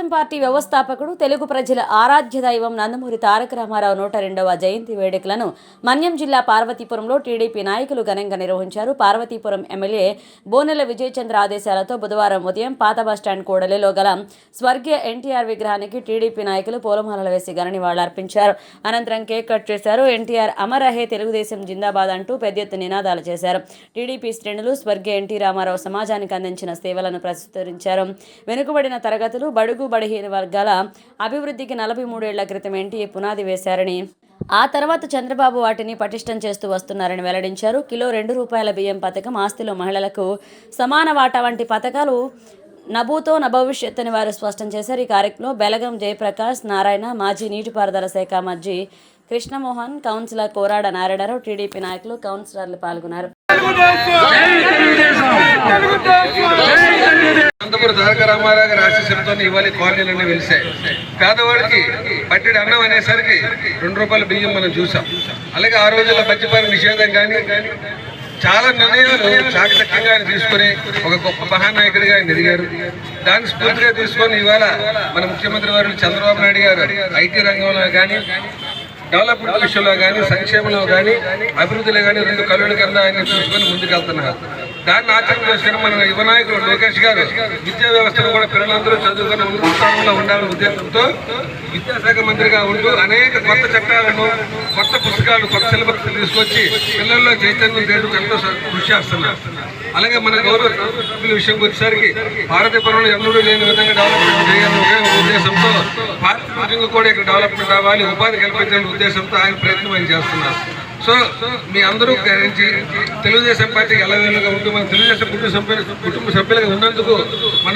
Telugu Desam party వ్యవస్థాపకుడు తెలుగు ప్రజల ఆరాధ్య దైవం నందమూరి తారక రామారావు నూట రెండవ జయంతి వేడుకలను మన్యం జిల్లా పార్వతీపురంలో టీడీపీ నాయకులు ఘనంగా నిర్వహించారు. పార్వతీపురం ఎమ్మెల్యే బోనెల విజయచంద్ర ఆదేశాలతో బుధవారం ఉదయం పాత బస్టాండ్ కూడలిలో గల స్వర్గీయ ఎన్టీఆర్ విగ్రహానికి టీడీపీ నాయకులు పూలమాలలు వేసి ఘన నివాళులర్పించారు అనంతరం కేక్ కట్ చేశారు. ఎన్టీఆర్ అమరహే తెలుగుదేశం జిందాబాద్ అంటూ పెద్ద ఎత్తున నినాదాలు చేశారు. టీడీపీ శ్రేణులు స్వర్గీయ ఎన్టీ రామారావు సమాజానికి అందించిన సేవలను ప్రస్తుతరించారు వెనుకబడిన తరగతులు బడుగు బడిహీన వర్గాల అభివృద్ధికి నలభై మూడేళ్ళ క్రితం ఎన్టీఏ పునాది వేశారని ఆ తర్వాత చంద్రబాబు వాటిని పటిష్టం చేస్తూ వస్తున్నారని వెల్లడించారు. కిలో రెండు రూపాయల బియ్యం పథకం ఆస్తిలో మహిళలకు సమాన వాటా వంటి పథకాలు నభూతో నభవిష్యత్ అని వారు స్పష్టం చేశారు. ఈ కార్యక్రమంలో బెలగం జయప్రకాష్ నారాయణ మాజీ నీటిపారుదల శాఖ మధ్య కృష్ణమోహన్ కౌన్సిలర్ కోరాడ నారాయణరావు టీడీపీ నాయకులు కౌన్సిలర్లు పాల్గొన్నారు. తారక రామారావు గారి ఆశీస్సులతో ఇవాళ కాలనీలన్నీ వెలిసాయి. పేదవాడికి పట్టెడి అన్నం అనేసరికి రెండు రూపాయల బియ్యం మనం చూసాం. అలాగే ఆ రోజుల్లో మద్యపాన నిషేధం కానీ చాలా నిర్ణయాలు చాకచక్యంగా ఆయన తీసుకొని ఒక గొప్ప మహానాయకుడిగా ఆయన ఎదిగారు. దాన్ని స్ఫూర్తిగా తీసుకొని ఇవాళ మన ముఖ్యమంత్రి వారు చంద్రబాబు నాయుడు గారు ఐటీ రంగంలో కానీ డెవలప్మెంట్ విషయంలో కానీ సంక్షేమంలో కానీ అభివృద్ధిలో కానీ రెండు కళ్ళు కింద ఆయన చూసుకొని ముందుకెళ్తున్నారు. దాన్ని ఆచరణ చేసిన మన యువ నాయకులు లోకేష్ గారు విద్యా వ్యవస్థను కూడా పిల్లలందరూ చదువుకొని ఉన్నత స్థానంలో ఉండాలనే ఉద్దేశంతో విద్యాశాఖ మంత్రిగా ఉంటూ అనేక కొత్త చట్టాలను కొత్త పుస్తకాలు కొత్త సిలబస్ తీసుకొచ్చి పిల్లల్లో చైతన్యం చేయడం ఎంతో కృషి చేస్తున్నారు. అలాగే మన గౌరవ సభ్యుల విషయంకి వచ్చేసరికి భారతీపురంలో ఎన్నడూ లేని విధంగా డెవలప్మెంట్ చేయాలనే ఉద్దేశంతో భారత కూడా ఇక్కడ డెవలప్మెంట్ అవ్వాలి ఉపాధి కల్పించాలనే ఉద్దేశంతో ఆయన ప్రయత్నం ఆయన చేస్తున్నారు. సో మీ అందరూ గ్రహించి తెలుగుదేశం పార్టీకి ఎలా ఉంటూ మన తెలుగుదేశం కుటుంబ సభ్యులు కుటుంబ సభ్యులుగా ఉన్నందుకు